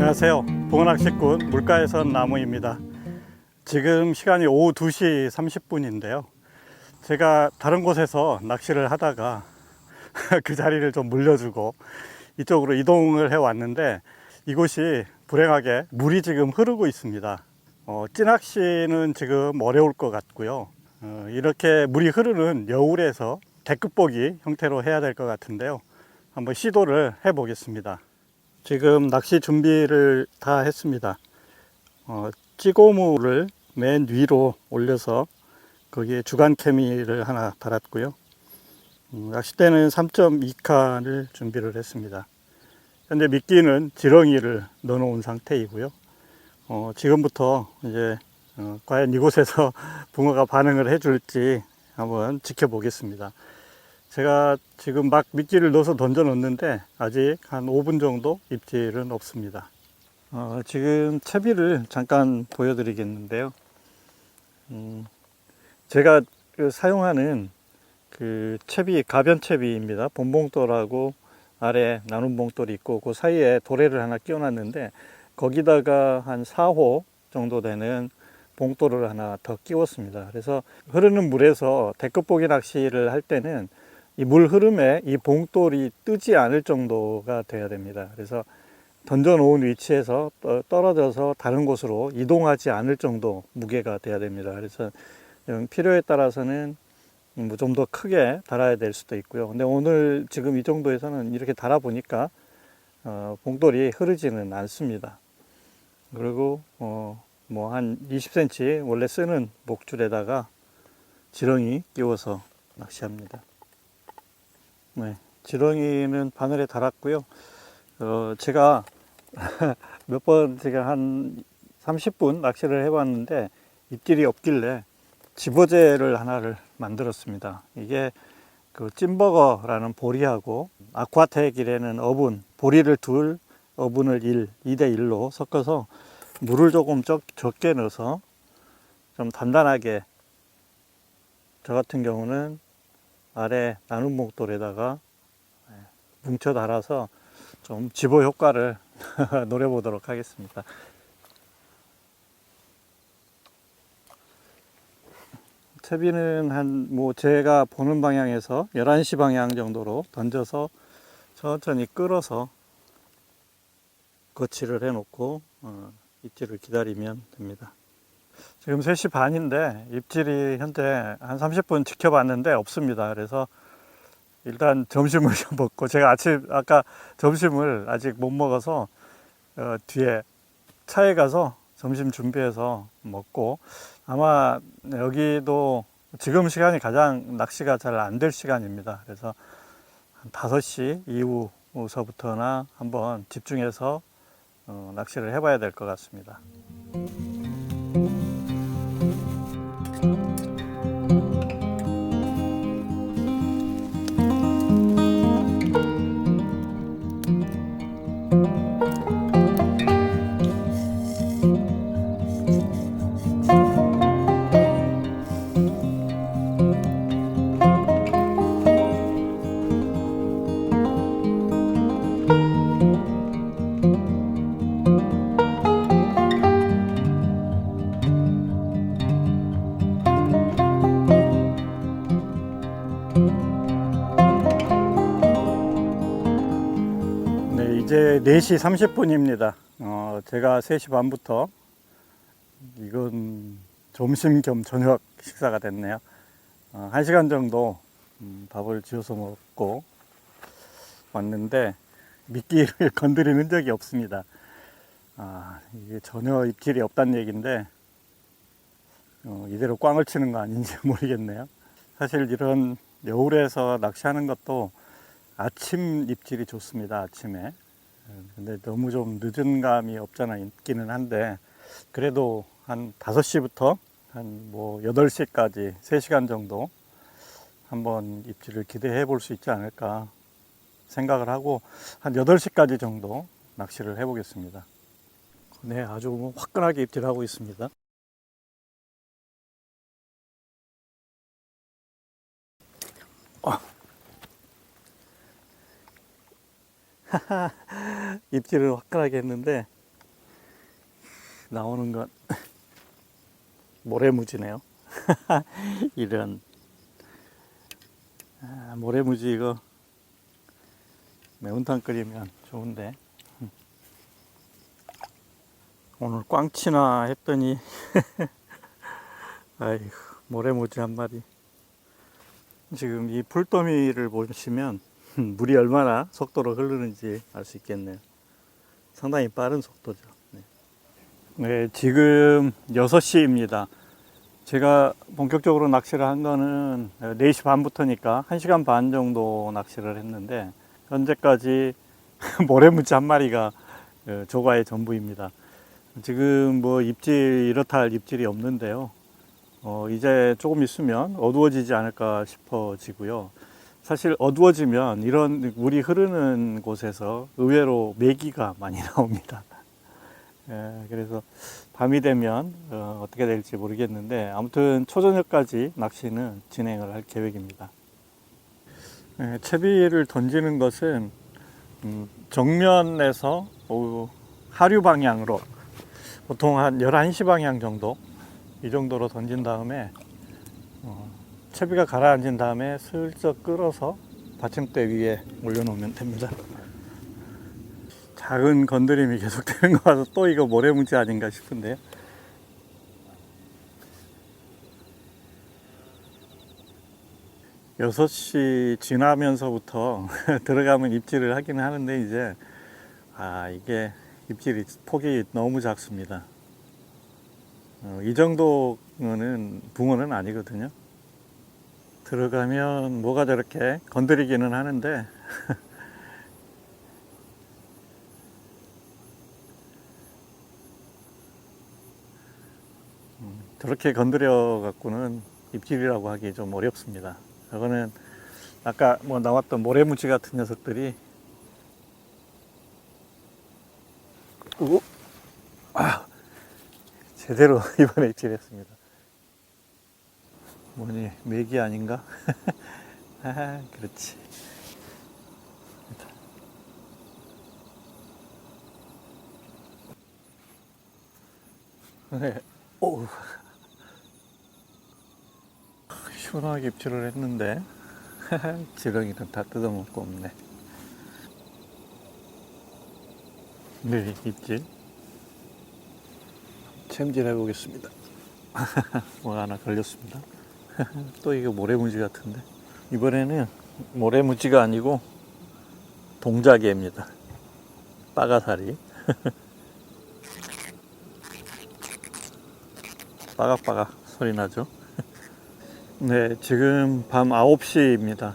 안녕하세요. 봉원학식군 물가에선 나무입니다. 지금 시간이 오후 2시 30분인데요. 제가 다른 곳에서 낚시를 하다가 그 자리를 좀 물려주고 이쪽으로 이동을 해 왔는데 이곳이 불행하게 물이 지금 흐르고 있습니다. 어, 찌낚시는 지금 어려울 것 같고요. 어, 이렇게 물이 흐르는 여울에서 대급보기 형태로 해야 될 것 같은데요. 한번 시도를 해 보겠습니다. 지금 낚시 준비를 다 했습니다. 어, 찌고무를 맨 위로 올려서 거기에 주간 케미를 하나 달았고요. 음, 낚싯대는 3.2칸을 준비를 했습니다. 현재 미끼는 지렁이를 넣어놓은 상태이고요. 어, 지금부터 이제 어, 과연 이곳에서 붕어가 반응을 해줄지 한번 지켜보겠습니다. 제가 지금 막 미끼를 넣어서 던져 놓는데 아직 한 5분 정도 입질은 없습니다. 어, 지금 채비를 잠깐 보여드리겠는데요. 음, 제가 그 사용하는 그 채비 가변 채비입니다. 본봉돌하고 아래 나눔 봉돌이 있고 그 사이에 도래를 하나 끼워 놨는데 거기다가 한 4호 정도 되는 봉돌을 하나 더 끼웠습니다. 그래서 흐르는 물에서 대급보기 낚시를 할 때는 이 물 흐름에 이 봉돌이 뜨지 않을 정도가 돼야 됩니다. 그래서 던져 놓은 위치에서 떠- 떨어져서 다른 곳으로 이동하지 않을 정도 무게가 돼야 됩니다. 그래서 음, 필요에 따라서는 뭐 좀 더 크게 달아야 될 수도 있고요. 근데 오늘 지금 이 정도에서는 이렇게 달아 보니까 어, 봉돌이 흐르지는 않습니다. 그리고 어, 뭐 한 20cm 원래 쓰는 목줄에다가 지렁이 끼워서 낚시합니다. 네, 지렁이는 바늘에 달았고요. 어, 제가 몇 번 제가 한 30분 낚시를 해봤는데 입질이 없길래 집어제를 하나를 만들었습니다. 이게 그 찜버거라는 보리하고 아쿠아텍이라는 어분, 보리를 둘, 어분을 1, 2대 1로 섞어서 물을 조금 적, 적게 넣어서 좀 단단하게 저 같은 경우는 아래 나눔 목돌에다가 예, 뭉쳐 달아서 좀 집어 효과를 노려보도록 하겠습니다. 채비는 한 뭐 제가 보는 방향에서 11시 방향 정도로 던져서 천천히 끌어서 거치를 해 놓고 어, 입질을 기다리면 됩니다. 지금 3시 반인데 입질이 현재 한 30분 지켜봤는데 없습니다. 그래서 일단 점심을 좀 먹고 제가 아침 아까 점심을 아직 못 먹어서 어, 뒤에 차에 가서 점심 준비해서 먹고 아마 여기도 지금 시간이 가장 낚시가 잘 안 될 시간입니다. 그래서 한 5시 이후서부터나 한번 집중해서 어, 낚시를 해봐야 될 것 같습니다. 이제 4시 30분입니다. 어, 제가 3시 반부터 이건 점심 겸 저녁 식사가 됐네요. 어, 1시간 정도 음, 밥을 지어서 먹고 왔는데 미끼를 건드리는 적이 없습니다. 아, 이게 전혀 입질이 없다는 얘기인데 어, 이대로 꽝을 치는 거 아닌지 모르겠네요. 사실 이런 여울에서 낚시하는 것도 아침 입질이 좋습니다. 아침에. 예, 근데 너무 좀 늦은 감이 없잖아 있기는 한데 그래도 한 5시부터 한 뭐 8시까지 3시간 정도 한번 입질을 기대해 볼 수 있지 않을까 생각을 하고 한 8시까지 정도 낚시를 해 보겠습니다. 네, 아주 화끈하게 입질 하고 있습니다. 입질을 화끈하게 했는데 나오는 건 모래무지네요. 이런 아, 모래무지 이거 매운탕 끓이면 좋은데 음. 오늘 꽝치나 했더니 아이고 모래무지 한 마리 지금 이 풀더미를 보시면 물이 얼마나 속도로 흐르는지 알 수 있겠네요. 상당히 빠른 속도죠. 네. 네, 지금 6시입니다. 제가 본격적으로 낚시를 한 거는 4시 반부터니까 1시간 반 정도 낚시를 했는데 현재까지 모래무지 한 마리가 어, 조과의 전부입니다. 지금 뭐 입질 이렇다 할 입질이 없는데요. 어, 이제 조금 있으면 어두워지지 않을까 싶어지고요. 사실 어두워지면 이런 물이 흐르는 곳에서 의외로 메기가 많이 나옵니다. 예, 그래서 밤이 되면 어, 떻게 될지 모르겠는데 아무튼 초저녁까지 낚시는 진행을 할 계획입니다. 예, 채비를 던지는 것은 음, 정면에서 어, 하류 방향으로 보통 한 11시 방향 정도 이 정도로 던진 다음에 어, 채비가 가라앉은 다음에 슬쩍 끌어서 받침대 위에 올려놓으면 됩니다. 작은 건드림이 계속되는 거 봐서 또 이거 모래무지 아닌가 싶은데요. 여섯 시 지나면서부터 들어가면 입질을 하긴 하는데 이제 아 이게 입질이 폭이 너무 작습니다. 어, 이 정도는 붕어는 아니거든요. 들어가면 뭐가 저렇게 건드리기는 하는데 음, 저렇게 건드려 갖고는 입질이라고 하기 좀 어렵습니다. 저거는 아까 뭐 나왔던 모래무지 같은 녀석들이 오, 아, 제대로 이번에 입질했습니다. 뭐니 맥이 아닌가? 아, 그렇지. 네. 오. 시원하게 입질을 했는데 지렁이는 다 뜯어먹고 없네. 네, 입질. 챔질 해 보겠습니다. 뭐 하나 걸렸습니다. 또 이거 모래무지 같은데. 이번에는 모래무지가 아니고 동자개입니다. 빠가사리. 빠각빠각 소리 나죠? 네, 지금 밤 9시입니다.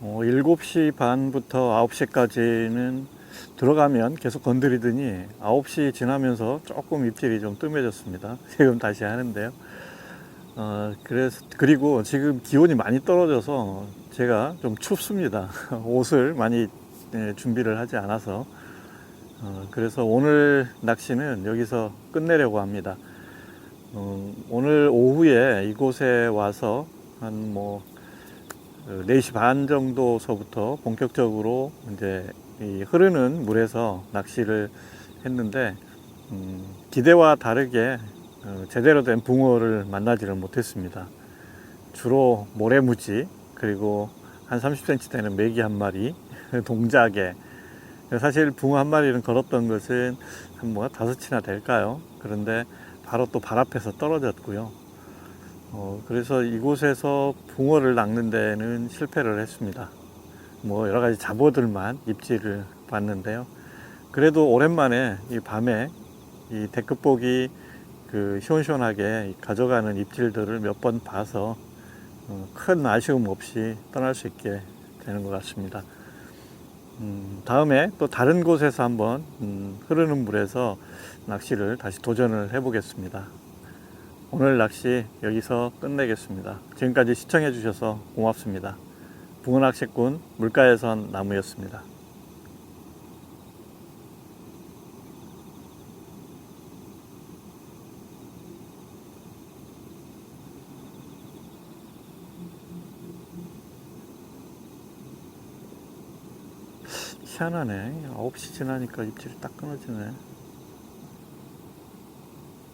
어, 7시 반부터 9시까지는 들어가면 계속 건드리더니 9시 지나면서 조금 입질이 좀 뜸해졌습니다. 지금 다시 하는데요. 어, 그래서, 그리고 지금 기온이 많이 떨어져서 제가 좀 춥습니다. 옷을 많이 예, 준비를 하지 않아서. 어, 그래서 오늘 낚시는 여기서 끝내려고 합니다. 어, 오늘 오후에 이곳에 와서 한뭐 4시 반 정도서부터 본격적으로 이제 이 흐르는 물에서 낚시를 했는데 음, 기대와 다르게 어, 제대로 된 붕어를 만나지를 못했습니다. 주로 모래무지 그리고 한 30cm 되는 메기 한 마리 동작에 사실 붕어 한 마리는 걸었던 것은 한뭐 다섯이나 될까요? 그런데 바로 또 발 앞에서 떨어졌고요. 어, 그래서 이곳에서 붕어를 낚는 데는 실패를 했습니다. 뭐 여러 가지 잡어들만 입질을 봤는데요. 그래도 오랜만에 이 밤에 이 데크복이 그 시원시원하게 가져가는 입질들을 몇 번 봐서 어, 큰 아쉬움 없이 떠날 수 있게 되는 것 같습니다. 음, 다음에 또 다른 곳에서 한번 음, 흐르는 물에서 낚시를 다시 도전을 해보겠습니다. 오늘 낚시 여기서 끝내겠습니다. 지금까지 시청해 주셔서 고맙습니다. 붕어낚시꾼 물가에선 나무였습니다. 희한하네. 9시 지나니까 입질이 딱 끊어지네.